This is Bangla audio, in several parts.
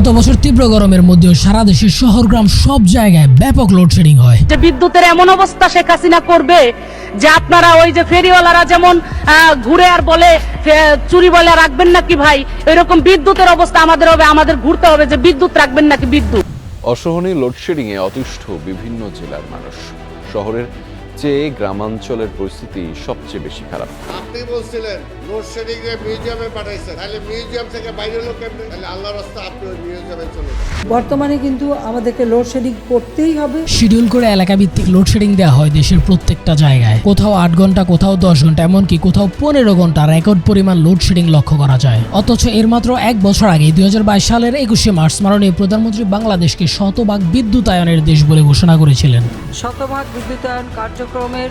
গত বছর তীব্র গরমের মধ্যেও সারা দেশের শহর গ্রাম সব জায়গায় ব্যাপক লোডশেডিং হয়। যে বিদ্যুতের এমন অবস্থা শেখ হাসিনা করবে যে আপনারা ওই যে ফেরিওয়ালারা যেমন আহ, ঘুরে আর বলে চুরি বলে রাখবেন নাকি ভাই? এরকম বিদ্যুতের অবস্থা আমাদের হবে আমাদের ঘুরতে হবে যে বিদ্যুৎ রাখবেন নাকি বিদ্যুৎ? অসহনীয় লোডশেডিংয়ে অতিষ্ঠ বিভিন্ন জেলার মানুষ। শহরের চেয়ে গ্রামাঞ্চলের পরিস্থিতি সবচেয়ে বেশি খারাপ। আপনি বলছিলেন লোডশেডিং মিউজিয়ামে পাঠাইছেন তাহলে মিউজিয়াম থেকে বাইরে লোক কেমনে? তাহলে আল্লাহ রাস্তা আপনি ওই মিউজিয়ামে চলে বর্তমানে কিন্তু আমাদেরকে লোডশেডিং করতেই হবে। শিডিউল করে এলাকা ভিত্তিক লোডশেডিং দেওয়া হয় দেশের প্রত্যেকটা জায়গায়। কোথাও আট ঘণ্টা কোথাও দশ ঘণ্টা এমনকি কোথাও পনেরো ঘণ্টা রেকর্ড পরিমাণ লোডশেডিং লক্ষ্য করা যায়। অথচ এর মাত্র এক বছর আগে দুই হাজার বাইশ সালের একুশে মার্চ মাননীয় প্রধানমন্ত্রী বাংলাদেশকে শতভাগ বিদ্যুতায়নের দেশ বলে ঘোষণা করেছিলেন। শতভাগ বিদ্যুতায়ন কার্যক্রমের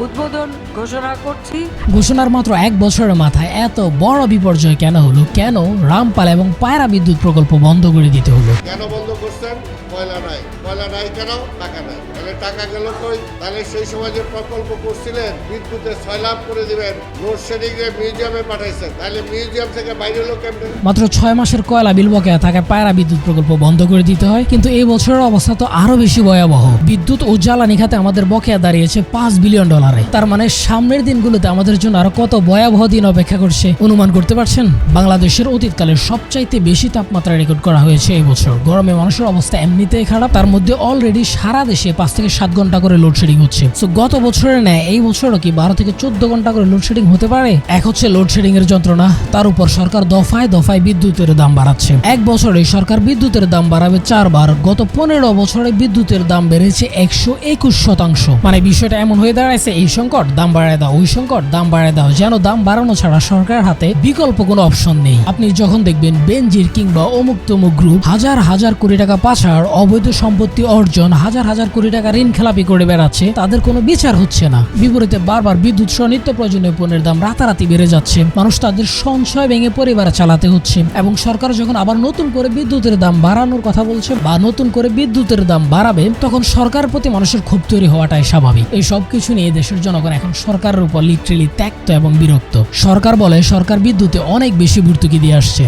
উদ্বোধন ঘোষণা করছি। ঘোষণার মাত্র এক বছরের মাথায় এত বড় বিপর্যয় কেন হলো? কেন রামপাল এবং পায়রা বিদ্যুৎ প্রকল্প বন্ধ করে দিতে হলো? কেন বন্ধ করছেন? কয়লা নাই। কয়লা নাই কেন? টাকা নাই। তাহলে টাকা গেল কই? তাহলে সেই সময় যে প্রকল্প করছিলেন বিদ্যুতে সয়লাভ করে দিবেন লোডশেডিং এ মিউজিয়ামে পাঠাইছেন। তাহলে মিউজিয়াম থেকে বাইরে লোক কেমনে? মাত্র ছয় মাসের কয়লা বিল বকেয়া থাকায় পায়রা বিদ্যুৎ প্রকল্প বন্ধ করে দিতে হয়। কিন্তু এই বছরের অবস্থা তো আরও বেশি ভয়াবহ। বিদ্যুৎ ও জ্বালানি খাতে আমাদের বকেয়া দাঁড়িয়েছে পাঁচ বিলিয়ন ডলারে। তার মানে সামনের দিনগুলোতে আমাদের জন্য আরও কত ভয়াবহ দিন অপেক্ষা করছে, অনুমান করতে পারছেন? বাংলাদেশের অতীতকালের সবচাইতে বেশি তাপমাত্রা রেকর্ড করা হয়েছে এই বছর। গরমে মানুষের অবস্থা এমনিতেই খারাপ, তার মধ্যে অলরেডি সারা দেশে পাঁচ থেকে সাত ঘণ্টা করে লোডশেডিং হচ্ছে। তো গত বছরের ন্যায় এই বছরও কি বারো থেকে চোদ্দ ঘণ্টা করে লোডশেডিং হতে পারে? এক হচ্ছে লোডশেডিং এর যন্ত্রণা, তার উপর সরকার দফায় দফায় বিদ্যুতের দাম বাড়াচ্ছে। এক বছরে সরকার বিদ্যুতের দাম বাড়াবে চারবার, গত পনেরো বছরে বিদ্যুতের দাম বেড়েছে একশো একুশ শতাংশ। মানে বিষয়টা এমন হয়ে দাঁড়াইছে এই সংকট, দাম বাড়ায় দাও, ওই সংকট, দাম বাড়ায় দাও, যেন দাম বাড়ানো ছাড়া সরকারের হাতে বিকল্প কোনো অপশন নেই। আপনি যখন দেখবেন বেনজির কিংবা অমুক তমুক গ্রুপ হাজার হাজার কোটি টাকা পাচার, অবৈধ সম্পত্তি অর্জন, হাজার হাজার কোটি টাকা ঋণ খেলাপি করে বেড়াচ্ছে, তাদের কোনো বিচার হচ্ছে না। বিপরীতে বারবার বিদ্যুৎ সহ নিত্য প্রয়োজনীয় পণ্যের দাম রাতারাতি বেড়ে যাচ্ছে। মানুষ তাদের সঞ্চয় ভেঙে পরিবার চালাতে হচ্ছে এবং সরকার যখন আবার নতুন করে বিদ্যুতের দাম বাড়ানোর কথা বলছে বা নতুন করে বিদ্যুতের দাম বাড়াবে, তখন সরকার প্রতি মানুষের ক্ষোভ তৈরি হওয়াটাই স্বাভাবিক। এই সব কিছু নিয়ে দেশের জনগণ এখন সরকারের উপর লিটারেলি ত্যক্ত এবং বিরক্ত। সরকার বলে, সরকার বিদ্যুতে অনেক বেশি ভর্তুকি দিয়ে আসছে।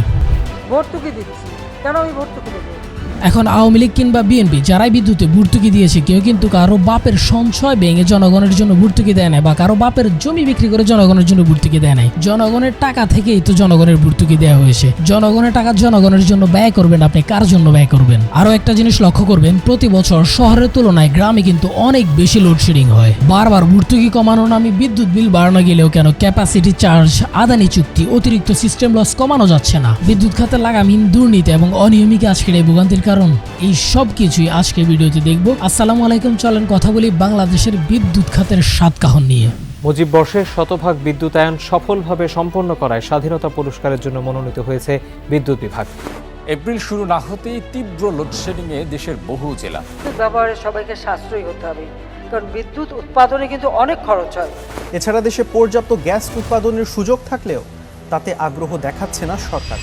ভর্তুকি দিচ্ছে। কেন আমি ভর্তুকি দেবো? এখন আওয়ামী লীগ কিংবা বিএনপি যারাই বিদ্যুতে ভর্তুকি দিয়েছে, কেউ কিন্তু কারও বাপের সঞ্চয় ভেঙে জনগণের জন্য ভর্তুকি দেয় না বা কারও বাপের জমি বিক্রি করে জনগণের জন্য ভর্তুকি দেয় নাই। জনগণের টাকা থেকেই তো জনগণের ভর্তুকি দেওয়া হয়েছে। জনগণের টাকা জনগণের জন্য ব্যয় করবেন আপনি, কার জন্য ব্যয় করবেন? আরও একটা জিনিস লক্ষ্য করবেন, প্রতি বছর শহরের তুলনায় গ্রামে কিন্তু অনেক বেশি লোডশেডিং হয়। বারবার ভর্তুকি কমানোর নামে বিদ্যুৎ বিল বাড়ানো গেলেও কেন ক্যাপাসিটি চার্জ আদানি চুক্তি, অতিরিক্ত সিস্টেম লস কমানো যাচ্ছে না? বিদ্যুৎ খাতে লাগামহীন দুর্নীতি এবং অনিয়মিক আজকের এই ভোগান্তির কারণ এই সব কিছুই আজকে ভিডিওতে দেখব। আসসালামু আলাইকুম চলেন কথা বলি বাংলাদেশের বিদ্যুৎ খাতের সাতকাহন নিয়ে। মুজিব বর্ষের শতভাগ বিদ্যুতায়ন সফলভাবে সম্পন্ন করায় স্বাধীনতা পুরস্কারের জন্য মনোনীত হয়েছে বিদ্যুৎ বিভাগ। এপ্রিল শুরু না হতেই তীব্র লোডশেডিংয়ে দেশের বহু জেলা। বিদ্যুৎ ব্যবহারে সবাইকে সাশ্রয়ী হতে হবে কারণ বিদ্যুৎ উৎপাদনে কিন্তু অনেক খরচ হয়। এছাড়া দেশে পর্যাপ্ত গ্যাস উৎপাদনের সুযোগ থাকলেও তাতে আগ্রহ দেখাচ্ছে না সরকার।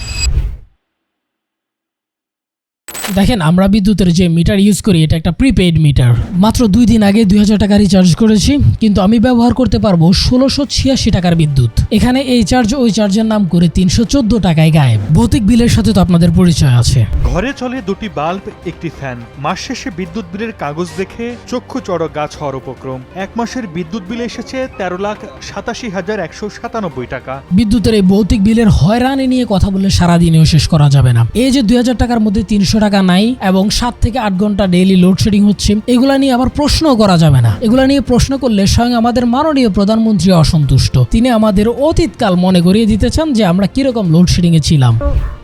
দেখেন আমরা বিদ্যুতের যে মিটার ইউজ করি এটা একটা প্রিপেইড মিটার মাত্র দুই দিন আগে দুই হাজার টাকা রিচার্জ করেছি কিন্তু আমি ব্যবহার করতে পারব ষোলোশো ছিয়াশি টাকার বিদ্যুৎ। এখানে এই চার্জ ওই চার্জের নাম করে তিনশো চোদ্দ টাকায় গায়েব। ভৌতিক বিলের সাথে তো আপনাদের পরিচয় আছে। ঘরে চলে দুটি বাল্ব একটি ফ্যান মাস শেষে বিদ্যুৎ বিলের কাগজ দেখে চক্ষু চড়ক গাছ হওয়ার উপক্রম। এক মাসের বিদ্যুৎ বিল এসেছে তেরো লাখ সাতাশি হাজার একশো সাতানব্বই টাকা। বিদ্যুতের এই ভৌতিক বিলের হয়রানি নিয়ে কথা বললে সারাদিনেও শেষ করা যাবে না। এই যে দুই হাজার টাকার মধ্যে তিনশো টাকা নাই এবং সাত থেকে আট ঘণ্টা ডেইলি লোডশেডিং হচ্ছে, এগুলা নিয়ে আবার প্রশ্ন করা যাবে না। এগুলা নিয়ে প্রশ্ন করলে স্বয়ং আমাদের মাননীয় প্রধানমন্ত্রী অসন্তুষ্ট। তিনি আমাদের অতীতকাল মনে করিয়ে দিতে চান যে আমরা কীরকম লোডশেডিং এ ছিলাম।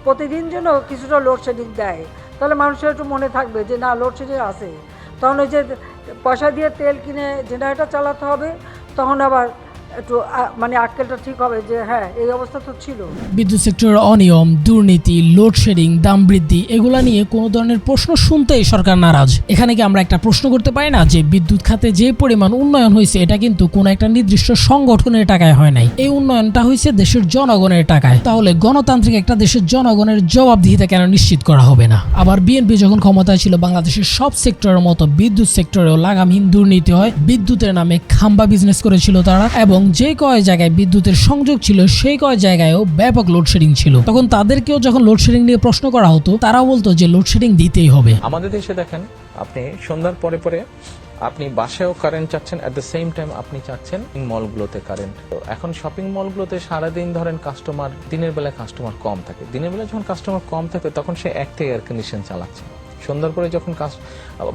প্রতিদিন যেন কিছুটা লোডশেডিং দেয়, তাহলে মানুষের একটু মনে থাকবে যে, না লোডশেডিং আছে। তখন ওই যে পয়সা দিয়ে তেল কিনে জেনারেটর চালাতে হবে, তখন আবার একটু মানে আক্কেলটা ঠিক হবে যে হ্যাঁ এই অবস্থা তো ছিল। বিদ্যুৎ সেক্টরের অনিয়ম, দুর্নীতি, লোডশেডিং, দাম বৃদ্ধি, এগুলা নিয়ে কোনো ধরনের প্রশ্ন শুনতেই সরকার নারাজ। এখানে কি আমরা একটা প্রশ্ন করতে পারি না যে বিদ্যুৎ খাতে যে পরিমাণ উন্নয়ন হয়েছে, এটা কিন্তু কোনো একটা নির্দিষ্ট সংগঠনের টাকায় হয় নাই। এই উন্নয়নটা হয়েছে দেশের জনগণের টাকায়। তাহলে গণতান্ত্রিক একটা দেশের জনগণের জবাবদিহিতা কেন নিশ্চিত করা হবে না? আবার বিএনপি যখন ক্ষমতায় ছিল, বাংলাদেশের সব সেক্টরের মতো বিদ্যুৎ সেক্টরেও লাগামহীন দুর্নীতি হয়। বিদ্যুতের নামে খাম্বা বিজনেস করেছিল তারা এবং এবং যে কয় জায়গায় বিদ্যুতের সংযোগ ছিল, সেই কয় জায়গায়ও ব্যাপক লোডশেডিং ছিল। তখন তাদেরকেও যখন লোডশেডিং নিয়ে প্রশ্ন করা হতো তারা বলতো যে লোডশেডিং দিতেই হবে। আমাদের দেশে দেখেন, আপনি সন্ধ্যার পরে পরে আপনি বাসায়ও কারেন্ট চাচ্ছেন অ্যাট দ্য সেম টাইম আপনি চাচ্ছেন মলগুলোতে কারেন্ট তো এখন শপিং মলগুলোতে সারাদিন ধরেন কাস্টমার দিনের বেলায় কাস্টমার কম থাকে। দিনের বেলায় যখন কাস্টমার কম থাকে, তখন সে একটাই এয়ার কন্ডিশন চালাচ্ছে। সন্ধ্যার পরে যখন কাজ,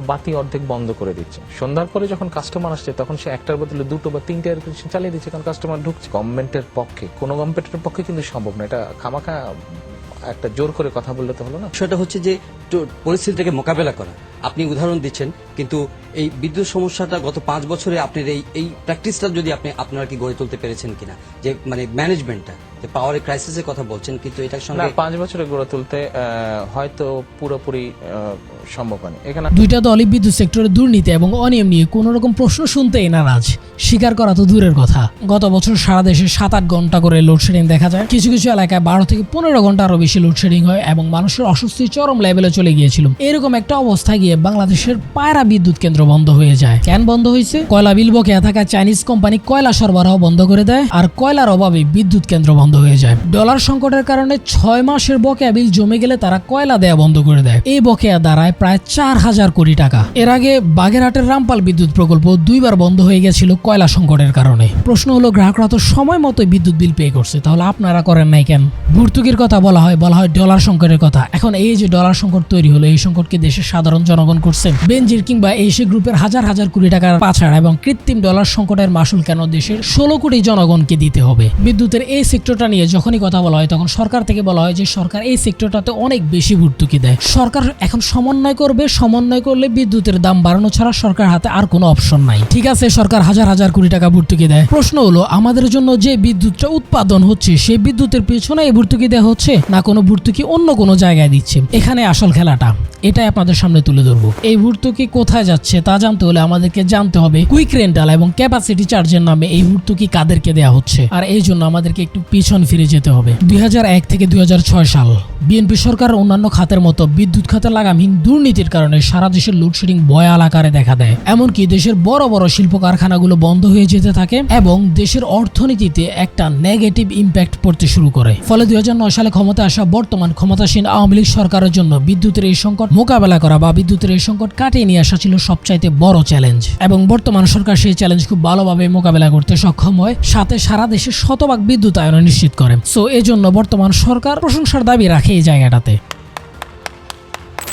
বাতি অর্ধেক বন্ধ করে দিচ্ছে। সন্ধ্যার পরে যখন কাস্টমার আসছে, তখন সে একটার বদলে দুটো বা তিনটে এয়ার কন্ডিশন চালিয়ে দিচ্ছে, কারণ কাস্টমার ঢুকছে। গভর্নমেন্টের পক্ষে, কোনো গভর্নমেন্টের পক্ষে কিন্তু সম্ভব না। এটা খামাখা একটা জোর করে কথা বললে তো হলো না। সেটা হচ্ছে যে পরিস্থিতিটাকে মোকাবেলা করা। আপনি উদাহরণ দিচ্ছেন, কিন্তু এই বিদ্যুৎ সমস্যাটা গত পাঁচ বছরে আপনার এই এই প্র্যাকটিসটা যদি আপনি, আপনারা কি গড়ে তুলতে পেরেছেন কিনা? যে মানে ম্যানেজমেন্টটা যে পাওয়ারের ক্রাইসিসের কথা বলছেন কিন্তু এটার না সঙ্গে পাঁচ বছরে গড়ে তুলতে হয়তো পুরোপুরি সম্ভব হয়নি। এখানে দুইটা দলই বিদ্যুৎ সেক্টরে দুর্নীতি এবং অনিয়ম নিয়ে কোনো রকম প্রশ্ন শুনতেই নারাজ। স্বীকার করা তো দূরের কথা। গত বছর সারা দেশে সাত আট ঘণ্টা করে লোডশেডিং দেখা যায়। কিছু কিছু এলাকায় বারো থেকে পনেরো ঘণ্টা আরও বেশি লোডশেডিং হয় এবং মানুষের অস্বস্তি চরম লেভেলে চলে গিয়েছিল। এরকম একটা অবস্থায় গিয়ে বাংলাদেশের পায়রা বিদ্যুৎ কেন্দ্র বন্ধ হয়ে যায়। কেন বন্ধ হয়েছে? কয়লা বিল বকেয়া থাকা চাইনিজ কোম্পানি কয়লা সরবরাহ বন্ধ করে দেয়। আর কয়লার অভাবে বিদ্যুৎ কেন্দ্র বন্ধ হয়ে যায়। ডলার সংকটের কারণে ছয় মাসের বকেয়া বিল জমে গেলে তারা কয়লা দেয়া বন্ধ করে দেয়। এই বকেয়া দাঁড়ায় প্রায় চার হাজার কোটি টাকা। এর আগে বাগেরহাটের রামপাল বিদ্যুৎ প্রকল্প দুইবার বন্ধ হয়ে গেছিল কয়লা সংকটের কারণে। প্রশ্ন হলো, গ্রাহকরা তো সময় মতো বিদ্যুৎ বিল পে করছে, তাহলে আপনারা করেন নাই কেন? ভর্তুকির কথা বলা হয় বলা হয় ডলার সংকটের কথা। এখন এই যে ডলার সংকট তৈরি হলো, এই সংকটকে দেশের সাধারণ জনগণ করছে। বেনজির কিংবা এসে গ্রুপের হাজার হাজার কোটি টাকার পাছাড় এবং কৃত্রিম ডলার সংকটের মাসুল কেন দেশের ষোলো কোটি জনগণকে দিতে হবে? বিদ্যুতের এই সেক্টরটা নিয়ে যখনই কথা বলা হয়, তখন সরকার থেকে বলা হয় যে সরকার এই সেক্টরটাতে অনেক বেশি ভর্তুকি দেয়। সরকার এখন সমন্বয় করবে, সমন্বয় করলে বিদ্যুতের দাম বাড়ানো ছাড়া সরকার হাতে আর কোনো অপশন নাই। ঠিক আছে, সরকার হাজার হাজার কোটি টাকা ভর্তুকি দেয়। প্রশ্ন হলো, আমাদের জন্য যে বিদ্যুৎটা উৎপাদন হচ্ছে, সেই বিদ্যুতের পেছনে এই ভর্তুকি দেওয়া হচ্ছে, না কোনো ভর্তুকি অন্য কোনো জায়গায় দিচ্ছে? এখানে আসল খেলাটা, এটাই আপনাদের সামনে তুলে ধরবো। এই ভর্তুকি কোথায় যাচ্ছে তা জানতে হলে আমাদেরকে জানতে হবে, কুইক রেন্টাল এবং ক্যাপাসিটি চার্জের নামে এই ভর্তুকি কাদেরকে দেওয়া হচ্ছে? আর এই জন্য আমাদেরকে একটু পিছন ফিরে যেতে হবে। দুই হাজার এক থেকে দুই হাজার ছয় সাল বিএনপি সরকার অন্যান্য খাতের মতো বিদ্যুৎ খাতে লাগামহীন দুর্নীতির কারণে সারা দেশের লোডশেডিং ভয়াল আকারে দেখা দেয়। এমনকি দেশের বড় বড় শিল্প কারখানাগুলো বন্ধ হয়ে যেতে থাকে এবং দেশের অর্থনীতিতে একটা নেগেটিভ ইম্প্যাক্ট পড়তে শুরু করে। ফলে দুই হাজার নয় সালে ক্ষমতা আসা বর্তমান ক্ষমতাসীন আওয়ামী লীগ সরকারের জন্য বিদ্যুতের এই সংকট মোকাবেলা করা বা বিদ্যুতের এই সংকট কাটিয়ে নিয়ে আসা ছিল সবচাইতে বড় চ্যালেঞ্জ এবং বর্তমান সরকার সেই চ্যালেঞ্জ খুব ভালোভাবে মোকাবেলা করতে সক্ষম হয়। সাথে সারা দেশে শতভাগ বিদ্যুতায়ন নিশ্চিত করেন। সো এজন্য বর্তমান সরকার প্রশংসার দাবি রাখে এই জায়গাটাতে।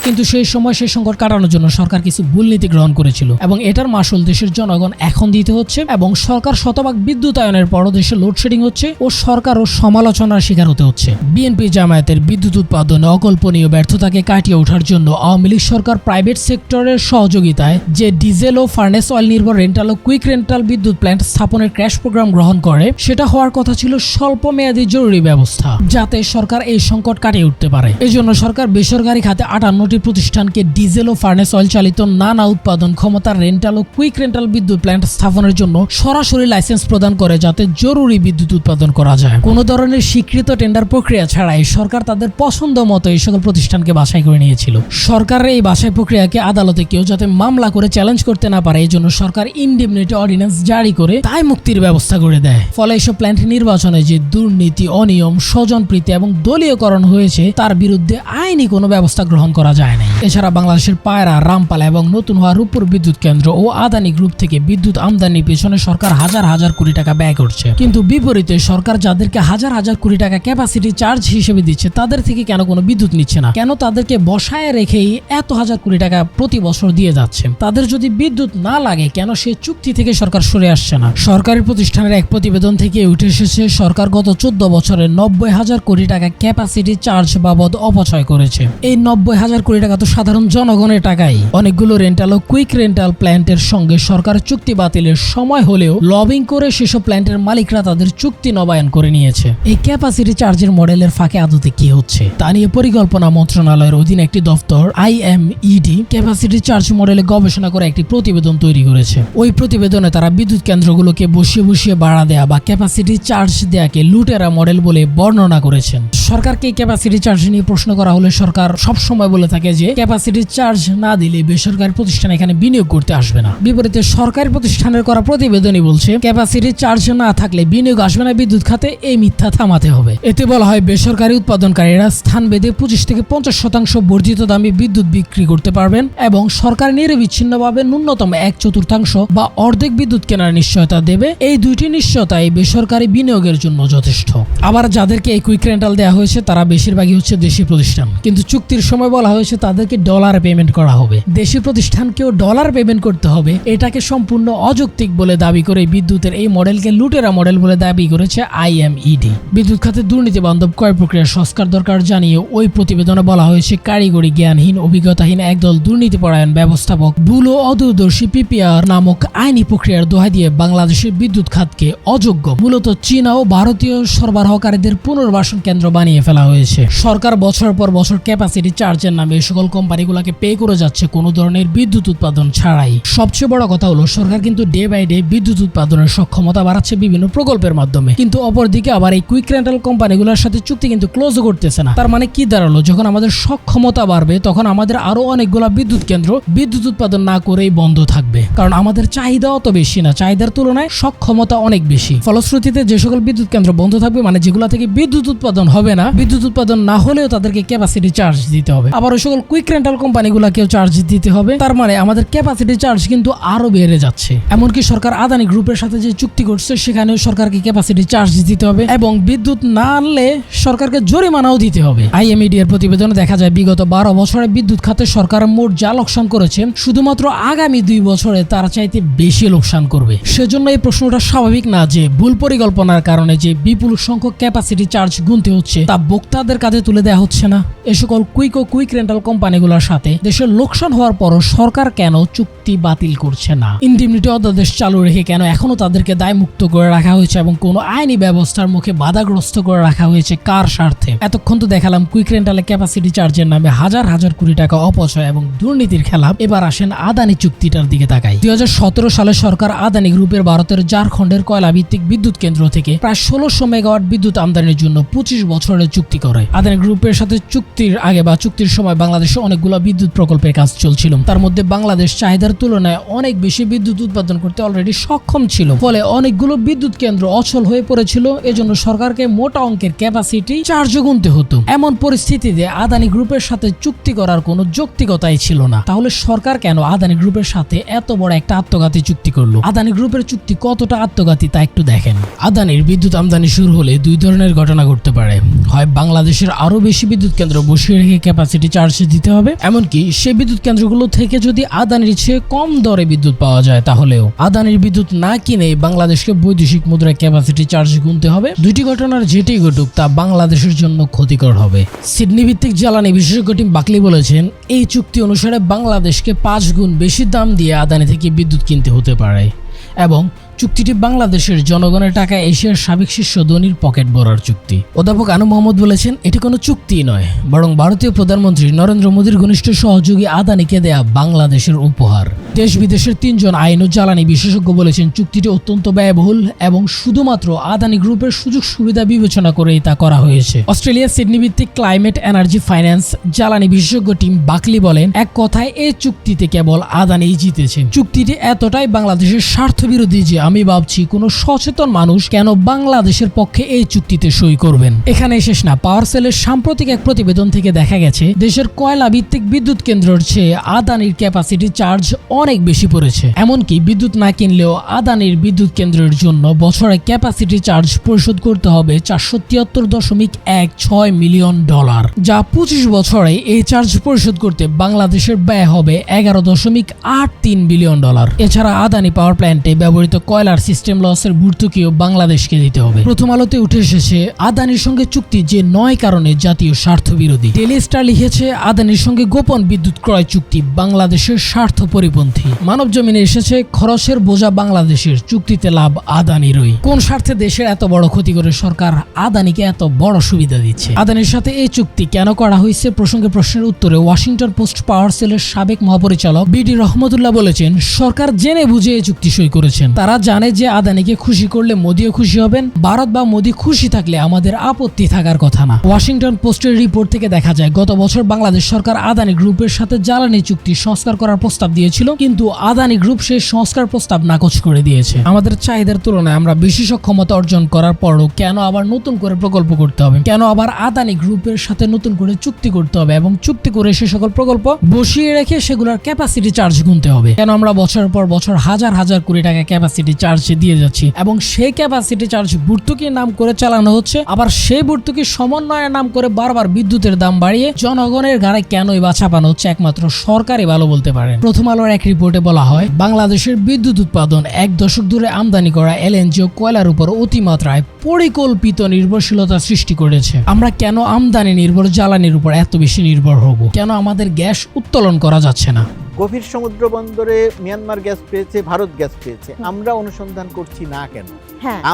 কিন্তু সেই সময় সেই সংকট কাটানোর জন্য সরকার কিছু ভুল নীতি গ্রহণ করেছিল এবং এটার মাসুল দেশের জনগণ এখন দিতে হচ্ছে এবং সরকার শতভাগ বিদ্যুতায়নের পরও দেশে লোডশেডিং হচ্ছে ও সরকারও সমালোচনার শিকার হতে হচ্ছে। বিএনপি জামায়াতের বিদ্যুৎ উৎপাদনে অকল্পনীয় ব্যর্থতাকে কাটিয়ে ওঠার জন্য আওয়ামী লীগ সরকার প্রাইভেট সেক্টরের সহযোগিতায় যে ডিজেল ও ফার্নেস অয়েল নির্ভর রেন্টাল ও কুইক রেন্টাল বিদ্যুৎ প্ল্যান্ট স্থাপনের ক্র্যাশ প্রোগ্রাম গ্রহণ করে, সেটা হওয়ার কথা ছিল স্বল্প মেয়াদী জরুরি ব্যবস্থা, যাতে সরকার এই সংকট কাটিয়ে উঠতে পারে। এজন্য সরকার বেসরকারি খাতে আটান্নটি প্রতিষ্ঠানকে ডিজেল ও ফার্নেস অয়েল চালিত নানা উৎপাদন ক্ষমতার রেন্টাল ও কুইক রেন্টাল বিদ্যুৎ প্ল্যান্ট স্থাপনের জন্য সরাসরি লাইসেন্স প্রদান করে যাতে জরুরি বিদ্যুৎ উৎপাদন করা যায়। কোনো ধরনের স্বীকৃত টেন্ডার প্রক্রিয়া ছাড়াই সরকার তাদের পছন্দ মতো এই সকল প্রতিষ্ঠানকে বাছাই করে নিয়েছিল। সরকারের এই বাছাই প্রক্রিয়াকে আদালতে কেউ যাতে মামলা করে চ্যালেঞ্জ করতে না পারে এই জন্য সরকার ইনডিমনিটি অর্ডিন্যান্স জারি করে তাই মুক্তির ব্যবস্থা করে দেয়। ফলে এইসব প্ল্যান্ট নির্বাচনে যে দুর্নীতি, অনিয়ম, স্বজনপ্রীতি এবং দলীয়করণ হয়েছে, তার বিরুদ্ধে আইনি কোনো ব্যবস্থা গ্রহণ করা যায় নাই। এছাড়া বাংলাদেশের পায়রা, রামপালা এবং নতুন হওয়া রূপপুর বিদ্যুৎ কেন্দ্র ও আদানি গ্রুপ থেকে বিদ্যুৎ আমদানির পেছনে সরকার হাজার হাজার কোটি টাকা ব্যয় করছে। কিন্তু বিপরীতে সরকার যাদেরকে হাজার হাজার কোটি টাকা ক্যাপাসিটি চার্জ হিসেবে দিচ্ছে, তাদের থেকে কেন কোনো বিদ্যুৎ নিচ্ছে না? কেন তাদেরকে বসায় রেখেই এত হাজার কোটি টাকা প্রতি বছর দিয়ে যাচ্ছে? তাদের যদি বিদ্যুৎ না লাগে, কেন সে চুক্তি থেকে সরকার সরে আসছে না? সরকারি প্রতিষ্ঠানের এক প্রতিবেদন থেকে উঠে এসেছে, সরকার গত চোদ্দ বছরে নব্বই হাজার কোটি টাকা ক্যাপাসিটি চার্জ বাবদ অপচয় করেছে। এই নব্বই হাজার টাকা তো সাধারণ জনগণের টাকাই। অনেকগুলো রেন্টাল ও কুইক রেন্টাল প্ল্যান্টের সঙ্গে সরকার চুক্তি বাতিলের সময় হলেও লবিং করে সেসব প্ল্যান্টের মালিকরা তাদের চুক্তি নবায়ন করে নিয়েছে। এই ক্যাপাসিটি চার্জের মডেলের ফাঁকে আদতে কি হচ্ছে? তা নিয়ে পরিকল্পনা মন্ত্রণালয়ের অধীনে একটি দপ্তর আইএমইডি ক্যাপাসিটি চার্জ মডেলে গবেষণা করে একটি প্রতিবেদন তৈরি করেছে। ওই প্রতিবেদনে তারা বিদ্যুৎ কেন্দ্রগুলোকে বসিয়ে বসিয়ে বাড়া দেয়া বা ক্যাপাসিটি চার্জ দেয়াকে লুটেরা মডেল বলে বর্ণনা করেছেন। সরকারকে ক্যাপাসিটি চার্জ নিয়ে প্রশ্ন করা হলে সরকার সবসময় বলে থাকে থাকে যে ক্যাপাসিটি চার্জ না দিলে বেসরকারি প্রতিষ্ঠান এখানে বিনিয়োগ করতে আসবে না। বিপরীতে সরকারি প্রতিষ্ঠানের করা প্রতিবেদনই বলছে ক্যাপাসিটি চার্জ না থাকলে বিনিয়োগ আসবে না বিদ্যুৎ খাতে, এই মিথ্যা থামাতে হবে। এতে বলা হয় বেসরকারি উৎপাদনকারীরা স্থান বেঁধে পঁচিশ থেকে পঞ্চাশ শতাংশ বর্ধিত দামে বিদ্যুৎ বিক্রি করতে পারবেন এবং সরকার নিরবিচ্ছিন্নভাবে ন্যূনতম এক চতুর্থাংশ বা অর্ধেক বিদ্যুৎ কেনার নিশ্চয়তা দেবে। এই দুইটি নিশ্চয়তাই বেসরকারি বিনিয়োগের জন্য যথেষ্ট। আবার যাদেরকে এই কুইক রেন্টাল দেওয়া হয়েছে, তারা বেশিরভাগই হচ্ছে দেশি প্রতিষ্ঠান। কিন্তু চুক্তির সময় বলা হয়েছে তাদেরকে ডলার পেমেন্ট করা হবে। দেশি প্রতিষ্ঠানকেও ডলার পেমেন্ট করতে হবে। এটাকে সম্পূর্ণ অযৌক্তিক বলে দাবি করে বিদ্যুতের এই মডেলকে লুটেরা মডেল বলে দাবি করেছে আইএমইডি বিদ্যুৎ খাতে দুর্নীতি বান্ধব ক্রয় প্রক্রিয়ার সংস্কার দরকার জানিয়ে ওই প্রতিবেদনে বলা হয়েছে, কারিগরি জ্ঞানহীন, অভিজ্ঞতাহীন একদল দুর্নীতিপরায়ণ ব্যবস্থাপক বুলো অদূরদর্শী পিপিআর নামক আইনি প্রক্রিয়ার দোহাই দিয়ে বাংলাদেশের বিদ্যুৎ খাতকে অযোগ্য। মূলত চীনা ও ভারতীয় সরবরাহকারীদের পুনর্বাসন কেন্দ্র বানিয়ে ফেলা হয়েছে। সরকার বছর পর বছর ক্যাপাসিটি চার্জের নামে সকল কোম্পানিগুলোকে পে করে যাচ্ছে কোনো ধরনের বিদ্যুৎ উৎপাদন ছাড়াই। সবচেয়ে বড় কথা হলো, সরকার কিন্তু ডে বাই ডে বিদ্যুৎ উৎপাদনের সক্ষমতা বাড়াচ্ছে বিভিন্ন প্রকল্পের মাধ্যমে। কিন্তু অপরদিকে আবার এই কুইক রেন্টাল কোম্পানিগুলোর সাথে চুক্তি কিন্তু ক্লোজও করতেছে না। তার মানে কি দাঁড়াল? যখন আমাদের সক্ষমতা বাড়বে, তখন আমাদের আরও অনেকগুলো বিদ্যুৎ কেন্দ্র বিদ্যুৎ উৎপাদন না করেই বন্ধ থাকবে। কারণ আমাদের চাহিদা অত বেশি না, চাহিদার তুলনায় সক্ষমতা অনেক বেশি। ফলশ্রুতিতে যে সকল বিদ্যুৎ কেন্দ্র বন্ধ থাকবে মানে যেগুলো থেকে বিদ্যুৎ উৎপাদন হবে না, বিদ্যুৎ উৎপাদন না হলেও তাদেরকে ক্যাপাসিটি চার্জ দিতে হবে। আবার ওই সকল কুইক রেন্টাল কোম্পানিগুলোকেও চার্জ দিতে হবে। তার মানে আমাদের ক্যাপাসিটি চার্জ কিন্তু আরও বেড়ে যাচ্ছে। এমনকি সরকার আদানি গ্রুপের সাথে যে চুক্তি করছে, সেখানেও সরকারকে ক্যাপাসিটি চার্জ দিতে হবে এবং বিদ্যুৎ না আনলে সরকারকে জরিমানাও দিতে হবে। আইএমইডি এর প্রতিবেদনে দেখা যায়, বিগত বারো বছরে বিদ্যুৎ খাতে সরকার মোট যা লোকসান করেছে, শুধুমাত্র আগামী দুই বছরে তার চাইতে বেশি লোকসান করবে। সেজন্য এই প্রশ্নটা স্বাভাবিক না যে ভুল পরিকল্পনার কারণে যে বিপুল সংখ্যক ক্যাপাসিটি চার্জ গুনতে হচ্ছে, তা ভোক্তাদের কাঁধে তুলে দেওয়া হচ্ছে না। এ সকল কুইক ও কুইক রেন্টাল কোম্পানিগুলোর সাথে দেশের লোকসান হওয়ার পরও সরকার কেন চুক্তি বাতিল করছে না? ইন্ডিমনিটি অধ্যাদেশ চালু রেখে কেন এখনও তাদেরকে দায় মুক্ত করে রাখা হয়েছে এবং কোনো আইনি ব্যবস্থার মুখে বাধাগ্রস্ত করে রাখা হয়েছে কার স্বার্থে? এতক্ষণ তো দেখালাম কুইক রেন্টালে ক্যাপাসিটি চার্জের নামে হাজার হাজার কোটি টাকা অপচয় এবং দুর্নীতির খেলা এবার আসেন আদানি চুক্তিটার দিকে তাকাই। দুই হাজার সতেরো সালে সরকার আদানি গ্রুপের ভারতের ঝাড়খণ্ডের কয়লা ভিত্তিক বিদ্যুৎ কেন্দ্র থেকে প্রায় ষোলোশো মেগাওয়াট বিদ্যুৎ আমদানির জন্য পঁচিশ বছরের চুক্তি করে। আদানি গ্রুপের সাথে চুক্তির আগে বা চুক্তির সময় বাংলাদেশে অনেকগুলো বিদ্যুৎ প্রকল্পের কাজ চলছিল। তার মধ্যে বাংলাদেশ চাহিদার তুলনায় অনেক বেশি বিদ্যুৎ উৎপাদন করতে অলরেডি সক্ষম ছিল। ফলে অনেকগুলো বিদ্যুৎ কেন্দ্র অচল হয়ে পড়েছিল, এজন্য সরকারকে মোটা অঙ্কের ক্যাপাসিটি চার্জ গুনতে হতো। এমন পরিস্থিতিতে আদানি গ্রুপের সাথে চুক্তি করার কোনো যৌক্তিকতাই ছিল না। তাহলে সরকার কেন আদানি গ্রুপের সাথে এত বড় একটা আত্মঘাতী চুক্তি করল? আদানি গ্রুপের চুক্তি কতটা আত্মঘাতী তা একটু দেখেন। আদানির বিদ্যুৎ আমদানি শুরু হলে দুই ধরনের ঘটনা ঘটতে পারে। হয় বাংলাদেশের আরও বেশি বিদ্যুৎ কেন্দ্র বসিয়ে রেখে ক্যাপাসিটি চার্জ দিতে হবে। এমনকি সেই বিদ্যুৎ কেন্দ্রগুলো থেকে যদি আদানির চেয়ে কম দরে বিদ্যুৎ পাওয়া যায় তাহলেও আদানির বিদ্যুৎ না কিনে বাংলাদেশকে বৈদেশিক মুদ্রায় ক্যাপাসিটি চার্জ গুনতে হবে। দুইটি ঘটনার যেটি ঘটুক তা বাংলাদেশের জন্য ক্ষতিকর হবে। সিডনি ভিত্তিক জ্বালানি বিশেষজ্ঞ টিম বাকলি বলেছেন, এই চুক্তি অনুসারে বাংলাদেশকে পাঁচ গুণ বেশি দাম দিয়ে আদানি থেকে বিদ্যুৎ কিনতে হতে পারে। এবং চুক্তিটি বাংলাদেশের জনগণের টাকা এশিয়ার সাবেক শীর্ষ ধনীর পকেট ভরার চুক্তি। অধ্যাপক আনু মোহাম্মদ বলেছেন, এটি কোনো চুক্তি নয়, বরং ভারতীয় প্রধানমন্ত্রী নরেন্দ্র মোদীর ঘনিষ্ঠ সহযোগী আদানিকে দেয়া বাংলাদেশের উপহার। দেশ বিদেশের তিনজন আইন ও জ্বালানি বিশেষজ্ঞ বলেছেন, চুক্তিটি অত্যন্ত ব্যয়বহুল এবং শুধুমাত্র আদানি গ্রুপের সুযোগ সুবিধা বিবেচনা করেই তা করা হয়েছে। অস্ট্রেলিয়ার সিডনি ভিত্তিক ক্লাইমেট এনার্জি ফাইন্যান্স জ্বালানি বিশেষজ্ঞ টিম বাকলি বলেন, এক কথায় এই চুক্তিতে কেবল আদানি জিতেছে। চুক্তিটি এতটাই বাংলাদেশের স্বার্থ বিরোধী যে আমি ভাবছি কোনো সচেতন মানুষ কেন বাংলাদেশের পক্ষে এই চুক্তিতে সই করবেন? এখানে শেষ না। পাওয়ার সেলের সাম্প্রতিক এক প্রতিবেদন থেকে দেখা গেছে, দেশের কয়লা ভিত্তিক বিদ্যুৎ কেন্দ্রের চেয়ে আদানির ক্যাপাসিটি চার্জ অনেক বেশি পড়েছে। এমনকি বিদ্যুৎ না কিনলেও আদানির বিদ্যুৎ কেন্দ্রের জন্য বছরে ক্যাপাসিটি চার্জ পরিশোধ করতে হবে চারশো তিয়াত্তর দশমিক এক ছয় মিলিয়ন ডলার। যা পঁচিশ বছরে এই চার্জ পরিশোধ করতে বাংলাদেশের ব্যয় হবে এগারো দশমিক আট তিন বিলিয়ন ডলার। এছাড়া আদানি পাওয়ার প্ল্যান্টে ব্যবহৃত কয়লার সিস্টেম লসের ভর্তুকিও বাংলাদেশকে দিতে হবে। প্রথম আলোতে উঠে এসেছে আদানির সঙ্গে চুক্তি যে নয় কারণে জাতীয় স্বার্থ বিরোধী। ডেলি স্টার লিখেছে, আদানির সঙ্গে গোপন বিদ্যুৎ ক্রয় চুক্তি বাংলাদেশের স্বার্থ পরিপন্থী। মানব জমিনে এসেছে, খরচের বোঝা বাংলাদেশের চুক্তিতে লাভ আদানিরই। কোন স্বার্থে দেশের এত বড় ক্ষতি করে সরকার আদানিকে এত বড় সুবিধা দিচ্ছে? আদানির সাথে এই চুক্তি কেন করা হয়েছে প্রসঙ্গে প্রশ্নের উত্তরে ওয়াশিংটন পোস্ট পাওয়ার সেলের সাবেক মহাপরিচালক বিডি রহমতুল্লাহ বলেছেন, সরকার জেনে বুঝে এই চুক্তি সই করেছেন। তারা জানে যে আদানিকে খুশি করলে মোদিও খুশি হবেন, ভারত বা মোদি খুশি থাকলে আমাদের আপত্তি থাকার কথা না। ওয়াশিংটন পোস্টের রিপোর্ট থেকে দেখা যায়, গত বছর বাংলাদেশ সরকার আদানি গ্রুপের সাথে জ্বালানি চুক্তি সংস্কার করার প্রস্তাব দিয়েছিল, কিন্তু আদানি গ্রুপ সেই সংস্কার প্রস্তাব নাকচ করে দিয়েছে। আমাদের চাহিদার তুলনায় আমরা বেশি সক্ষমতা অর্জন করার পরও কেন আবার নতুন করে প্রকল্প করতে হবে? কেন আবার আদানি গ্রুপের সাথে নতুন করে চুক্তি করতে হবে এবং চুক্তি করে সে সকল প্রকল্প বসিয়ে রেখে সেগুলোর ক্যাপাসিটি চার্জ গুনতে হবে? কেন আমরা বছরের পর বছর হাজার হাজার কোটি টাকা ক্যাপাসিটি চার্জ দিয়ে যাচ্ছি। এবং সেই ক্যাপাসিটি চার্জ ভর্তুকির নাম করে চালানো হচ্ছে। আবার সেই ভর্তুকি সমন্বয়ের নাম করে বারবার বিদ্যুতের দাম বাড়িয়ে জনগণের ঘাড়ে কেনই বা চাপানো হচ্ছে একমাত্র সরকারই ভালো বলতে পারেন। প্রথম আলোর এক রিপোর্টে বলা হয়, বাংলাদেশের বিদ্যুৎ উৎপাদন এক দশক ধরে আমদানি করা এলএনজি ও কয়লার উপর অতিমাত্রায় পরিকল্পিত নির্ভরশীলতা সৃষ্টি করেছে। আমরা কেন আমদানি নির্ভর, জ্বালানির উপর এত বেশি নির্ভর হব? কেন আমাদের গ্যাস উত্তোলন করা যাচ্ছে না? গভীর সমুদ্র বন্দরে মিয়ানমার গ্যাস পেয়েছে ভারত গ্যাস পেয়েছে। আমরা অনুসন্ধান করছি না কেন?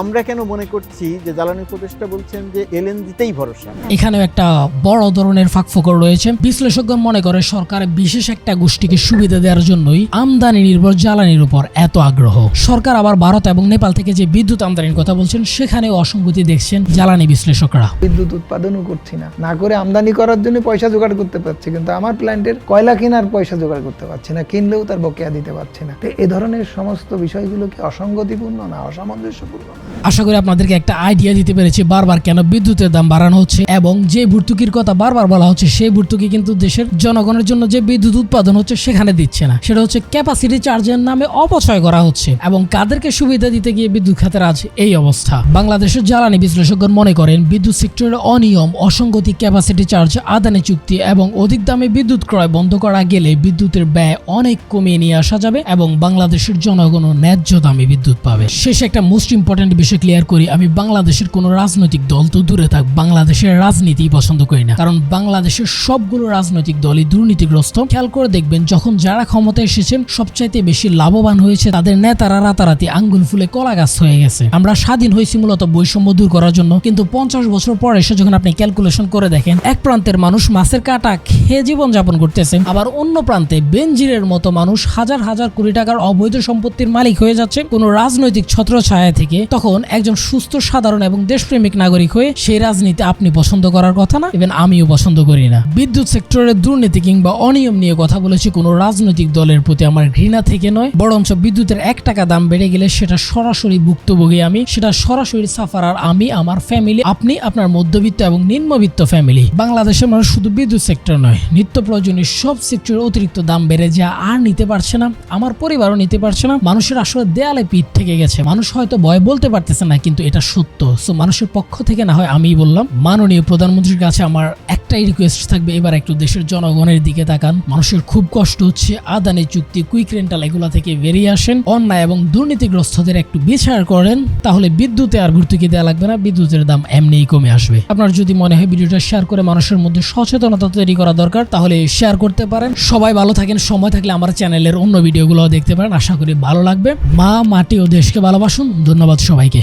আমরা কেন মনে করছি যে জ্বালানি উপদেষ্টা বলছেন যে এলএনজিতেই ভরসা এখানেও একটা বড় ধরনের ফাঁকফোকর রয়েছে। বিশ্লেষকগণ মনে করে সরকার বিশেষ একটা গোষ্ঠীকে সুবিধা দেওয়ার জন্যই আমদানি নির্ভর জ্বালানির উপর এত আগ্রহ। সরকার আবার ভারত এবং নেপাল থেকে যে বিদ্যুৎ আমদানির কথা বলছেন সেখানেও অসঙ্গতি দেখছেন জ্বালানি বিশ্লেষকরা। বিদ্যুৎ উৎপাদনও করছি না। না করে আমদানি করার জন্য পয়সা জোগাড় করতে পারছি কিন্তু আমার প্ল্যান্টের কয়লা কেনার পয়সা জোগাড় করতে পারছি না কিনলেও তার বকেয়া দিতে পারছি না। তো এ ধরনের সমস্ত বিষয়গুলো কি অসঙ্গতিপূর্ণ না অসামঞ্জস্যপূর্ণ আশা করি আপনাদেরকে একটা আইডিয়া দিতে পেরেছি, বারবার কেন বিদ্যুতের দাম বাড়ানো হচ্ছে এবং যে ভর্তুকির কথা বারবার বলা হচ্ছে, সেই ভর্তুকি কিন্তু দেশের জনগণের জন্য যে বিদ্যুৎ উৎপাদন হচ্ছে সেখানে দিচ্ছে না। সেটা হচ্ছে ক্যাপাসিটি চার্জের নামে অপচয় করা হচ্ছে এবং কাদেরকে সুবিধা দিতে গিয়ে বিদ্যুৎ খাতের আজ এই অবস্থা। বাংলাদেশের জ্বালানি বিশ্লেষকগণ মনে করেন, বিদ্যুৎ সেক্টরের অনিয়ম, অসঙ্গতি ক্যাপাসিটি চার্জ আদানি চুক্তি এবং অধিক দামে বিদ্যুৎ ক্রয় বন্ধ করা গেলে বিদ্যুতের ব্যয় অনেক কমিয়ে নিয়ে আসা যাবে এবং বাংলাদেশের জনগণও ন্যায্য দামে বিদ্যুৎ পাবে। শেষে একটা মোস্ট ইম্পর্টেন্ট বিষয় ক্লিয়ার করি, আমি বাংলাদেশের কোনো রাজনৈতিক দল তো দূরে থাক, বাংলাদেশের রাজনীতি পছন্দ করি না। কারণ বাংলাদেশের সবগুলো রাজনৈতিক দলই দুর্নীতিগ্রস্ত। খেয়াল করে দেখবেন, যখন যারা ক্ষমতায় এসেছেন সবচাইতে বেশি লাভবান হয়েছে তাদের নেতারা রাতারাতি আঙ্গুল ফুলে কলা গাছ হয়ে গেছে। আমরা স্বাধীন হয়েছি মূলত বৈষম্য দূর করার জন্য, কিন্তু পঞ্চাশ বছর পর এসে যখন আপনি ক্যালকুলেশন করে দেখেন, এক প্রান্তের মানুষ মাছের কাটা খেয়ে জীবন যাপন করতেছে, আবার অন্য প্রান্তে বেনজিরের মতো মানুষ হাজার হাজার কোটি টাকার অবৈধ সম্পত্তির মালিক হয়ে যাচ্ছে। কোন রাজনৈতিক ছত্রছায়া থেকে তখন একজন সুস্থ, সাধারণ এবং দেশপ্রেমিক নাগরিক হয়ে সেই রাজনীতি আপনি পছন্দ করার কথা না ইভেন আমিও পছন্দ করি না। বিদ্যুৎ সেক্টরের দুর্নীতি কিংবা অনিয়ম নিয়ে কথা বলেছি কোনো রাজনৈতিক দলের প্রতি আমার ঘৃণা থেকে নয়, বরঞ্চ বিদ্যুতের এক টাকা দাম বেড়ে গেলে সেটা সরাসরি ভুক্তভোগী আমি, সেটা সরাসরি সাফারার আমি, আমার ফ্যামিলি আপনি আপনার মধ্যবিত্ত এবং নিম্নবিত্ত ফ্যামিলি বাংলাদেশের মানুষ শুধু বিদ্যুৎ সেক্টর নয়, নিত্য প্রয়োজনীয় সব সেক্টরের অতিরিক্ত দাম বেড়ে যা আর নিতে পারছে না, আমার পরিবারও নিতে পারছে না, মানুষের আসলে দেয়ালে পিঠ থেকে গেছে। মানুষ হয়তো ভয় বলতে পারতেছে না, কিন্তু এটা সত্য। সো মানুষের পক্ষ থেকে না হয় আমি বললাম, মাননীয় প্রধানমন্ত্রীর কাছে আমার একটাই রিকোয়েস্ট থাকবে, এবার একটু দেশের জনগণের দিকে তাকান। মানুষের খুব কষ্ট হচ্ছে, আদানি চুক্তি কুইক রেন্টাল এগুলা থেকে বেরিয়ে আসেন। অন্যায় এবং দুর্নীতিগ্রস্তদের একটু বিচার করেন, তাহলে বিদ্যুতে আর ভর্তুকি দেওয়া লাগবে না, বিদ্যুতের দাম এমনিই কমে আসবে। আপনার যদি মনে হয় ভিডিওটা শেয়ার করে মানুষের মধ্যে সচেতনতা তৈরি করা দরকার, তাহলে শেয়ার করতে পারেন। সবাই ভালো থাকেন, সময় থাকলে আমার চ্যানেলের অন্য ভিডিওগুলো দেখতে পারেন, আশা করি ভালো লাগবে। মা মাটি ও দেশকে ভালোবাসুন ধন্যবাদ সবাইকে।